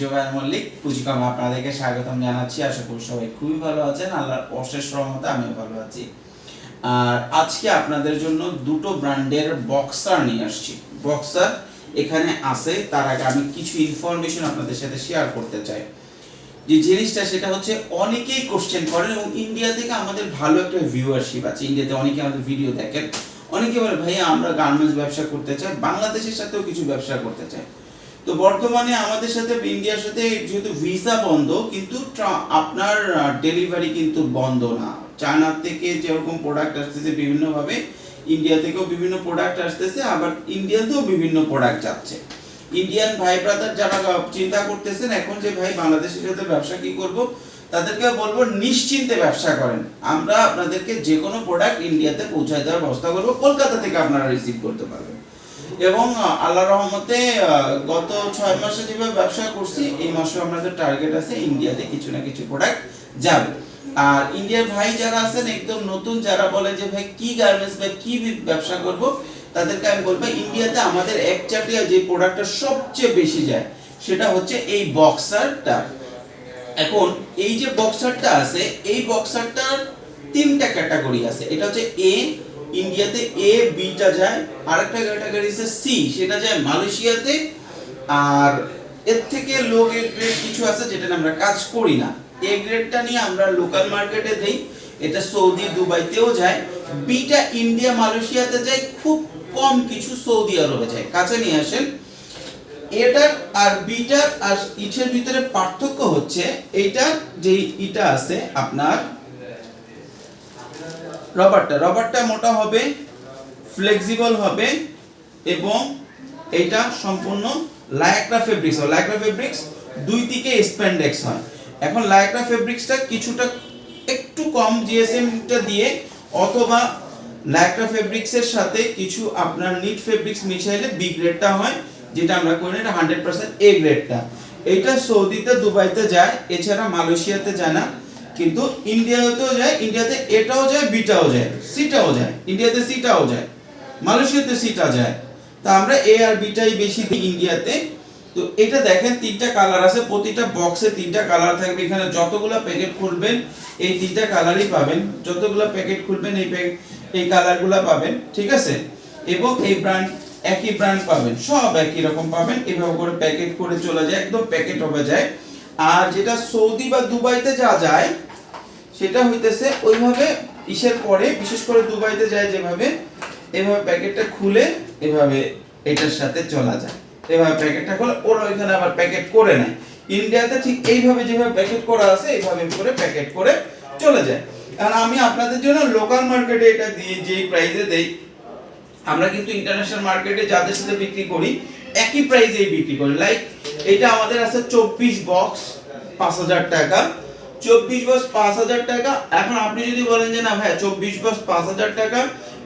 জোবায়ের মল্লিক পুঁজিকম আপনাদেরকে স্বাগতম জানাচ্ছি। আশা করি সবাই খুবই ভালো আছেন। আল্লাহর অশেষ রহমতে আমিও ভালো আছি। আর আজকে আপনাদের জন্য দুটো ব্র্যান্ডের বক্সার নিয়ে আসছি। বক্সার এখানে আছে, তার আগে আমি কিছু ইনফরমেশন আপনাদের সাথে শেয়ার করতে চাই। যে জিনিসটা, সেটা হচ্ছে অনেকেই কোশ্চেন করেন এবং ইন্ডিয়া থেকে আমাদের ভালো একটা ভিউয়ারশিপ আছে। ইন্ডিয়াতে অনেকে আমাদের ভিডিও দেখেন। অনেকে বলে, ভাইয়া, আমরা গার্মেন্টস ব্যবসা করতে চাই, বাংলাদেশের সাথেও কিছু ব্যবসা করতে চাই। তো বর্তমানে আমাদের সাথে ইন্ডিয়ার সাথে যেহেতু ভিসা বন্ধ, কিন্তু আপনার ডেলিভারি কিন্তু বন্ধ না। চায়না থেকে যেরকম প্রোডাক্ট আসতেছে বিভিন্নভাবে, ইন্ডিয়া থেকেও বিভিন্ন প্রোডাক্ট আসতেছে, আবার ইন্ডিয়াতেও বিভিন্ন প্রোডাক্ট যাচ্ছে। ইন্ডিয়ান ভাই ব্রাদার যারা চিন্তা করতেছেন, এখন যে ভাই বাংলাদেশের সাথে ব্যবসা কি করব তাদেরকে বলব নিশ্চিন্তে ব্যবসা করেন। আমরা আপনাদেরকে যে কোনো প্রোডাক্ট ইন্ডিয়াতে পৌঁছায় দেওয়ার ব্যবস্থা করব, কলকাতা থেকে আপনারা রিসিভ করতে পারবেন। এবং আল্লাহ রহমতে গত ছয় মাসে যেভাবে ব্যবসা করছি, এই মাসে আমাদের টার্গেট আছে ইন্ডিয়াতে কিছু না কিছু প্রোডাক্ট যাবে। আর ইন্ডিয়ার ভাই যারা আছেন, একদম নতুন, যারা বলে যে, ভাই, কি গার্মেন্টস বা কি ব্যবসা করব? তাদেরকে আমি বলব ইন্ডিয়াতে আমাদের এক চাটিয়া যে প্রোডাক্টটা সবচেয়ে বেশি যায়, সেটা হচ্ছে এই বক্সারটা এখন, এই যে বক্সারটা আছে, এই বক্সারটার তিনটা ক্যাটাগরি আছে। এটা হচ্ছে এ ইন্ডিয়াতে এ বিটা যায়, আরেকটা ক্যাটাগরি আছে সি সেটা যায় মালয়েশিয়াতে। আর এর থেকে লো গ্রেড কিছু আছে যেটা আমরা কাজ করি না। এ গ্রেডটা নিয়ে আমরা লোকাল মার্কেটে দেই, এটা সৌদি দুবাইতেও যায়। বিটা ইন্ডিয়া, মালয়েশিয়াতে যায়, খুব কম কিছু সৌদি আরবে যায়। কাছে নিয়ে আসেন। এটার আর বিটার আর ইটের ভিতরে পার্থক্য হচ্ছে, এইটার যে ইটা আছে আপনার রবারটা রবারটা মোটা হবে ফ্লেক্সিবল হবে এবং এটা সম্পূর্ণ লায়াক্রা ফেব্রিক্স হয়। লায়াক্রা ফেব্রিক্স দুই দিকে স্প্যান্ডেক্স হয়। এখন লায়াক্রা ফেব্রিক্সটা কিছুটা একটু কম জিএসএমটা দিয়ে অথবা লায়াক্রা ফেব্রিক্সের সাথে কিছু আপনার নিট ফেব্রিক্স মিশাইলে বি গ্রেডটা হয়, যেটা আমরা করি এটা হান্ড্রেড পার্সেন্ট এ গ্রেডটা এটা সৌদিতে, দুবাইতে যায়, এছাড়া মালয়েশিয়াতে যায় না। কিন্তু ইন্ডিয়াতেও যায়, ইন্ডিয়াতে এটাও যায়, বিটাও যায়, সিটাও যায়, ইন্ডিয়াতে সিটাও যায়, মালয়েশিয়াতে সিটা যায়। তা আমরা এ আর বিটাই বেশি দিই ইন্ডিয়াতে। তো এটা দেখেন, তিনটা কালার আছে, প্রতিটা বক্সে তিনটা কালার থাকবে। এখানে যতগুলো প্যাকেট খুলবেন, এই তিনটা কালারই পাবেন। যতগুলো প্যাকেট খুলবেন, এই এই কালারগুলো পাবেন, ঠিক আছে? এবং এই ব্র্যান্ড একই ব্র্যান্ড পাবেন, সব একই রকম পাবেন। এভাবে করে প্যাকেট করে চলে যায়, একদম প্যাকেট হবে যায়। আর যেটা সৌদি বা দুবাইতে যা যায় সেটা হইতেছে ওইভাবে ইসের পরে, বিশেষ করে দুবাইতে যায় যেভাবে, এভাবে প্যাকেটটা খুলে এভাবে এটার সাথে চলা যায়। এভাবে প্যাকেটটা খুলে, ওরা ওইখানে আবার প্যাকেট করে নেয়। ইন্ডিয়াতে ঠিক এইভাবে যেভাবে প্যাকেট করা আছে, এইভাবে করে প্যাকেট করে চলে যায়। কারণ আমি আপনাদের জন্য লোকাল মার্কেটে এটা দিয়ে যেই প্রাইসে দেই, আমরা কিন্তু ইন্টারন্যাশনাল মার্কেটে যাদের সাথে বিক্রি করি, একই প্রাইসেই বিক্রি করি। লাইক এটা আমাদের আছে চব্বিশ বক্স পাঁচ হাজার টাকা। চব্বিশ বক্স পাঁচ হাজার টাকা। এখন আপনি যদি বলেন যে, না ভাই চব্বিশ বক্স পাঁচ হাজার টাকা,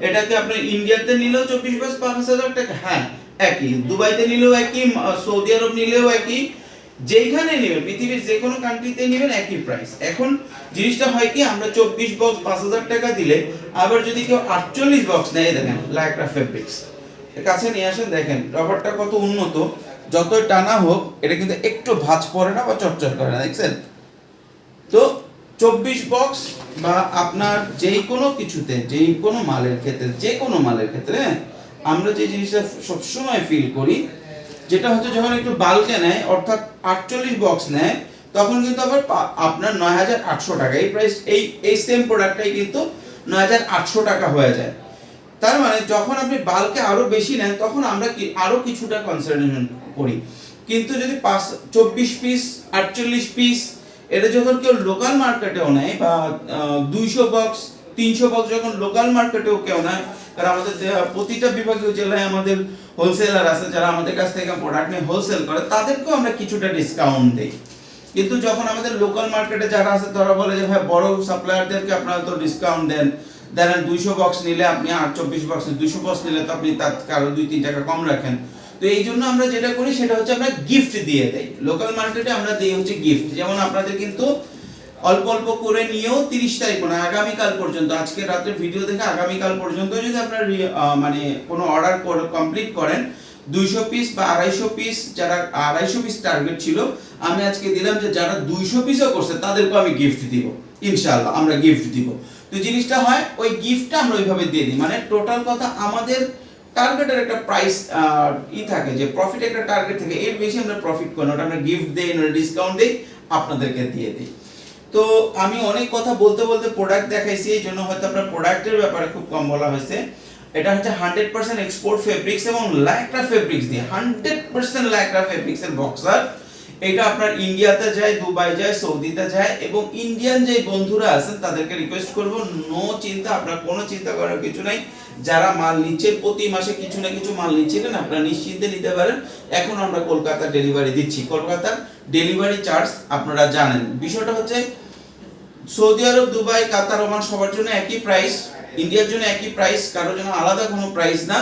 এটাকে আপনি ইন্ডিয়াতে নিলেও চব্বিশ বক্স পাঁচ হাজার টাকা? হ্যাঁ একই। দুবাইতে নিলেও একই, সৌদি আরব নিলেও একই। যেইখানে নেবেন, পৃথিবীর যে কোনো কান্ট্রিতে নেবেন একই প্রাইস এখন জিনিসটা হয় কি, আমরা চব্বিশ বক্স পাঁচ হাজার টাকা দিলে আবার যদি কেউ আটচল্লিশ বক্স নেয় দেখেন লাইকরা ফেব্রিক্স কাছে নিয়ে আসেন, দেখেন, রবারটা কত উন্নত। যতই টানা হোক, এটা কিন্তু একটু ভাঁজ পড়ে না বা চটচট করে না, দেখছেন? তো চব্বিশ বক্স বা আপনার যেই কোনো কিছুতে যেই কোনো মালের ক্ষেত্রে যে কোনো মালের ক্ষেত্রে, আমরা যে জিনিসটা সবসময় ফিল করি, যেটা হচ্ছে যখন একটু বাল্কে নেয়, অর্থাৎ আটচল্লিশ বক্স নেয়, তখন কিন্তু আবার আপনার নয় হাজার আটশো টাকা। এই প্রাইস এই এই সেম প্রোডাক্টটাই কিন্তু নয় হাজার আটশো টাকা হয়ে যায়। তার মানে যখন আপনি বাল্কে আরও বেশি নেন, তখন আমরা কি, আরও কিছুটা কনসিডারেশন করি। কিন্তু যদি পাঁচ, চব্বিশ পিস আটচল্লিশ পিস এটা যখন কেউ লোকাল মার্কেটেও নেয় বা দুইশো বক্স তিনশো বক্স যখন লোকাল মার্কেটেও কেউ নেয় কারণ আমাদের প্রতিটা বিভাগীয় জেলায় আমাদের হোলসেলার আছে, যারা আমাদের কাছ থেকে প্রোডাক্ট নিয়ে হোলসেল করে, তাদেরকেও আমরা কিছুটা ডিসকাউন্ট দিই। কিন্তু যখন আমাদের লোকাল মার্কেটে যারা আছে, তারা বলে যে ভাই বড় সাপ্লায়ারদেরকে আপনারা তো ডিসকাউন্ট দেন। ধরেন দুইশো বক্স নিলে আপনি আট, চব্বিশ বক্স দুইশো বক্স নিলে তো আপনি তার কারও দুই, তিন টাকা কম রাখেন। তো এই জন্য আমরা যেটা করি সেটা হচ্ছে আমরা গিফট দিয়ে দেই। লোকাল মার্কেটে আমরা দিই হচ্ছে গিফট যেমন আপনাদের কিন্তু অল্প অল্প করে নিয়েও তিরিশ তারিখ মানে আগামীকাল পর্যন্ত আজকে রাতের ভিডিও দেখে আগামীকাল পর্যন্ত যদি আপনার মানে কোনো অর্ডার কমপ্লিট করেন, দুইশো পিস বা আড়াইশো পিস যারা, আড়াইশো পিস টার্গেট ছিল, আমি আজকে দিলাম যে যারা দুইশো পিসও করছে তাদেরকে আমি গিফট দিব। ইনশাআল্লাহ, আমরা গিফট দিব। তো জিনিসটা হয়, ওই গিফটটা আমরা ওইভাবে দিয়ে দিই। মানে টোটাল কথা আমাদের টার্গেটের একটা প্রাইস ই থাকে যে প্রফিট একটা টার্গেট থাকে, এর বেশি আমরা প্রফিট করি না। ওটা আমরা গিফট দিই ডিসকাউন্ট দিই, আপনাদেরকে দিয়ে দিই। তো আমি অনেক কথা বলতে বলতে প্রোডাক্ট দেখাইছি, এই জন্য হয়তো আপনার প্রোডাক্টের ব্যাপারে খুব কম বলা হয়েছে। এটা হচ্ছে হান্ড্রেড পার্সেন্ট এক্সপোর্ট ফেব্রিক্স এবং লাইক্রা ফেব্রিক্স দিয়ে। হান্ড্রেড পার্সেন্ট লাইক্রা ফেব্রিক্সের বক্সার এটা আপনার ইন্ডিয়াতে যায়, দুবাই যায়, সৌদিতে যায় এবং ইন্ডিয়ান যে বন্ধুরা আছেন, তাদেরকে রিকোয়েস্ট করব। নো চিন্তা, আপনার কোনো চিন্তা করার কিছু নাই। যারা মাল নিচ্ছেন, প্রতি মাসে কিছু না কিছু মাল নিচ্ছিলেন, আপনারা নিশ্চিন্তে নিতে পারেন। এখন আমরা কলকাতা ডেলিভারি দিচ্ছি। কলকাতার ডেলিভারি চার্জ আপনারা জানেন। বিষয়টা হচ্ছে, Saudi Arab, Dubai, Qatar, Oman সবার জন্য একই প্রাইস ইন্ডিয়ার জন্য একই প্রাইস কারোর জন্য আলাদা কোনো প্রাইস না।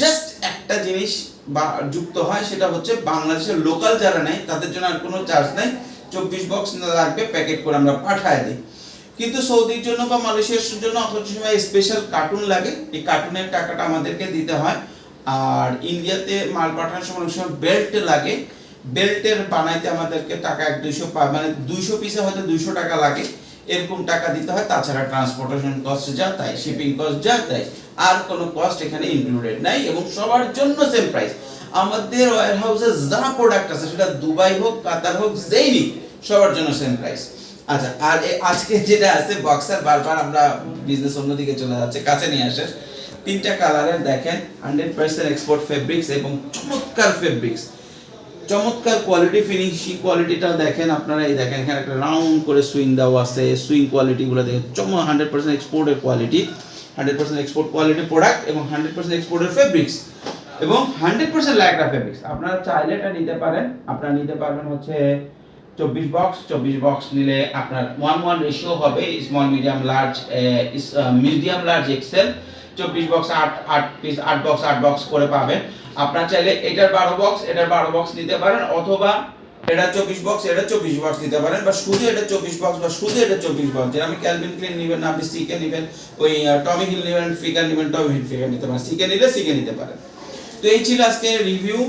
জাস্ট একটা জিনিস বা যুক্ত হয়, সেটা হচ্ছে বাংলাদেশের লোকাল যারা নেয়, তাদের জন্য আর কোনো চার্জ নাই। চব্বিশ বক্স লাগবে প্যাকেট করে আমরা পাঠায় দিই। কিন্তু সৌদির জন্য বা মালয়েশিয়ার জন্য অনেক সময় স্পেশাল কার্টুন লাগে। এই কার্টুনের টাকাটা আমাদেরকে দিতে হয়। আর ইন্ডিয়াতে মাল পাঠানোর সময় সময় বেল্ট লাগে। বেল্টের বানাইতে আমাদেরকে টাকা এক দুইশো মানে দুইশো পিসে হয়তো দুইশো টাকা লাগে। এরকম টাকা দিতে হয়। তাছাড়া ট্রান্সপোর্টেশন কস্ট যা তাই শিপিং কস্ট যা তাই। আর কোনো কস্ট এখানে ইনক্লুডেড নাই এবং সবার জন্য সেম প্রাইস আমাদের ওয়ার হাউসে যা প্রোডাক্ট আছে, সেটা দুবাই হোক, কাতার হোক, যেই নিক, সবার জন্য সেম প্রাইস আচ্ছা আর আজকে যেটা আছে বক্সার বারবার আমরা বিজনেস অন্যদিকে চলে যাচ্ছে, কাছে নিয়ে আসে তিনটা কালারের দেখেন হান্ড্রেড পার্সেন্ট এক্সপোর্ট ফেব্রিক্স এবং চমৎকার ফেব্রিক্স চমৎকার কোয়ালিটি ফিনিশিং কোয়ালিটিটা দেখেন আপনারা, এই দেখেন, এখানে একটা রাউন্ড করে সুইং দেওয়া আছে সুইং কোয়ালিটিগুলো দেখেন চম হান্ড্রেড পার্সেন্ট এক্সপোর্টের quality hundred percent export quality product এবং হান্ড্রেড পার্সেন্ট এক্সপোর্টের ফেব্রিক্স এবং হান্ড্রেড পার্সেন্ট ল্যাকড়া ফেব্রিক্স আপনারা চাইলে এটা নিতে পারেন, আপনারা নিতে পারবেন হচ্ছে চব্বিশ বক্স চব্বিশ বক্স নিলে আপনার ওয়ান ওয়ান রেশিও হবে small medium large medium large XL চব্বিশ বক্স আট আট পিস আট বক্স আট বক্স করে পাবেন। আপনার চাইলে এটার বারো বক্স এটার বারো বক্স নিতে পারেন, অথবা এটা চব্বিশ বক্স এটা চব্বিশ বক্স নিতে পারেন, বা শুধু এটা চব্বিশ বক্স বা শুধু এটা চব্বিশ বক্স যেটা আমি ক্যালভিন ক্লিন নেবেন না, আপনি সিকে নেবেন, ওই টমি হিল নেবেন ফিগার নেবেন টমি হিল ফিগার নিতে পারেন। সিকে নিলে সিকে নিতে পারেন। তো এই ছিল আজকে রিভিউ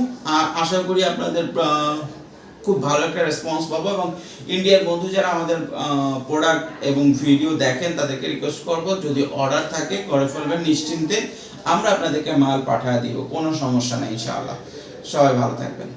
আশা করি আপনাদের খুব ভালো একটা রেসপন্স পাবো এবং ইন্ডিয়ার বন্ধু যারা আমাদের প্রোডাক্ট এবং ভিডিও দেখেন তাদেরকে রিকোয়েস্ট করব, যদি অর্ডার থাকে করে ফেলবেন নিশ্চিন্তে, আমরা আপনাদেরকে মাল পাঠিয়ে দিব, কোনো সমস্যা নেই, ইনশাআল্লাহ। সবাই ভালো থাকবেন।